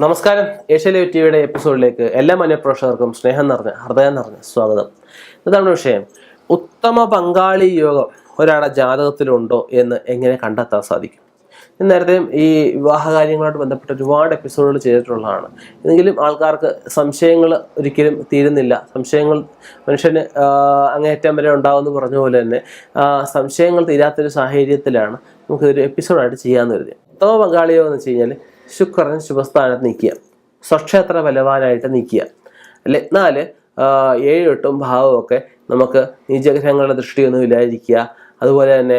നമസ്കാരം. Asia live ടിവിയുടെ എപ്പിസോഡിലേക്ക് എല്ലാ മനഃപ്രേക്ഷകർക്കും സ്നേഹം നിറഞ്ഞ ഹൃദയം നിറഞ്ഞ സ്വാഗതം. ഇതാണ് വിഷയം. ഉത്തമ പങ്കാളി യോഗം ഒരാളുടെ ജാതകത്തിലുണ്ടോ എന്ന് എങ്ങനെ കണ്ടെത്താൻ സാധിക്കും? നേരത്തെ ഈ വിവാഹ കാര്യങ്ങളുമായിട്ട് ബന്ധപ്പെട്ട് ഒരുപാട് എപ്പിസോഡുകൾ ചെയ്തിട്ടുള്ളതാണ്. എങ്കിലും ആൾക്കാർക്ക് സംശയങ്ങൾ ഒരിക്കലും തീരുന്നില്ല. സംശയങ്ങൾ മനുഷ്യന് അങ്ങേറ്റം വരെ ഉണ്ടാവുമെന്ന് പറഞ്ഞ പോലെ തന്നെ സംശയങ്ങൾ തീരാത്തൊരു സാഹചര്യത്തിലാണ് നമുക്കൊരു എപ്പിസോഡായിട്ട് ചെയ്യാമെന്ന് കരുതി ഉത്തമ പങ്കാളിയോ എന്ന് വെച്ച് കഴിഞ്ഞാൽ ശുക്രൻ ശുഭസ്ഥാനത്ത് നിൽക്കുക. സ്വക്ഷേത്ര ബലവാനായിട്ട് നിൽക്കുക. ലഗ്നാൽ ഏഴും എട്ടും ഭാവവും ഒക്കെ നമുക്ക് നീചഗ്രഹങ്ങളുടെ ദൃഷ്ടിയൊന്നും ഇല്ലാതിരിക്കുക. അതുപോലെ തന്നെ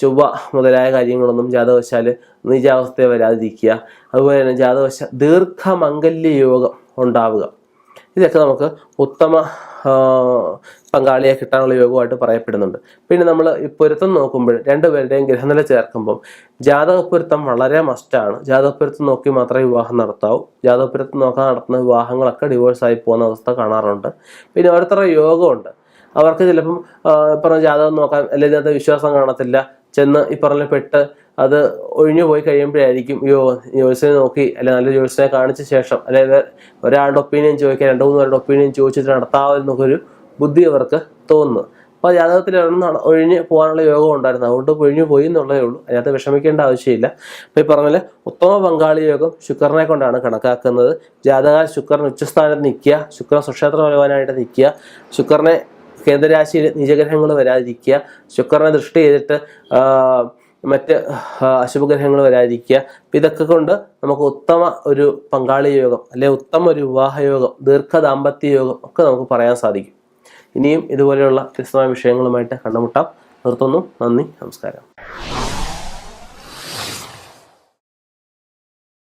ചൊവ്വ മുതലായ കാര്യങ്ങളൊന്നും ജാതവശാൽ നിജാവസ്ഥയെ വരാതിരിക്കുക. അതുപോലെ തന്നെ ജാതവശ ദീർഘമംഗല്യ യോഗം ഉണ്ടാവുക. ഇതൊക്കെ നമുക്ക് ഉത്തമ പങ്കാളിയെ കിട്ടാനുള്ള യോഗമായിട്ട് പറയപ്പെടുന്നുണ്ട്. പിന്നെ നമ്മൾ ഈ പൊരുത്തം നോക്കുമ്പോൾ രണ്ടുപേരുടെയും ഗ്രഹനില ചേർക്കുമ്പം ജാതകപ്പൊരുത്തം വളരെ മസ്റ്റാണ് ജാതകപ്പൊരുത്തം നോക്കി മാത്രമേ വിവാഹം നടത്താവൂ. ജാതകപ്പൊരുത്തം നോക്കാൻ നടത്തുന്ന വിവാഹങ്ങളൊക്കെ ഡിവോഴ്സായി പോകുന്ന അവസ്ഥ കാണാറുണ്ട്. പിന്നെ ഓരോരുത്തരുടെ യോഗമുണ്ട് അവർക്ക് ചിലപ്പം പറഞ്ഞ ജാതകം നോക്കാൻ അല്ലെങ്കിൽ അത് വിശ്വാസം കാണത്തില്ല. ചെന്ന് ഈ പറഞ്ഞ പെട്ട് അത് ഒഴിഞ്ഞു പോയി കഴിയുമ്പോഴായിരിക്കും യോ ജോത്സ്യനെ നോക്കി അല്ലെ നല്ല ജോത്സ്യനെ കാണിച്ച ശേഷം അല്ലെങ്കിൽ ഒരാളുടെ ഒപ്പീനിയൻ ചോദിക്കാൻ രണ്ട് മൂന്ന് പേരുടെ ഒപ്പീനിയൻ ചോദിച്ചിട്ട് നടത്താവുന്നൊരു ബുദ്ധി അവർക്ക് തോന്നുന്നു. അപ്പോൾ ജാതകത്തിൽ ഒരെണ്ണം ഒഴിഞ്ഞ് പോകാനുള്ള യോഗം ഉണ്ടായിരുന്നു. അതുകൊണ്ട് ഒഴിഞ്ഞു പോയി എന്നുള്ളതേ ഉള്ളൂ. അതിനകത്ത് വിഷമിക്കേണ്ട ആവശ്യമില്ല. അപ്പോൾ ഈ പറഞ്ഞ ഉത്തമ പങ്കാളി യോഗം ശുക്രനെ കൊണ്ടാണ് കണക്കാക്കുന്നത്. ജാതക ശുക്രൻ ഉച്ചസ്ഥാനത്ത് നിൽക്കുക ശുക്രൻ സുക്ഷേത്ര ഭഗവാനായിട്ട് നിൽക്കുക ശുക്രനെ കേന്ദ്രരാശിയിൽ നിജഗ്രഹങ്ങൾ വരാതിരിക്കുക ശുക്രനെ ദൃഷ്ടി ചെയ്തിട്ട് മറ്റ് അശുഭഗ്രഹങ്ങൾ വരാതിരിക്കുക. ഇതൊക്കെ കൊണ്ട് നമുക്ക് ഉത്തമ ഒരു പങ്കാളി യോഗം അല്ലെ ഉത്തമ ഒരു വിവാഹയോഗം ദീർഘ ദാമ്പത്യ യോഗം ഒക്കെ നമുക്ക് പറയാൻ സാധിക്കും. ഇനിയും ഇതുപോലെയുള്ള വ്യത്യസ്തമായ വിഷയങ്ങളുമായിട്ട് കണ്ടുമുട്ടാം. നിർത്തുന്നു. നന്ദി. നമസ്കാരം.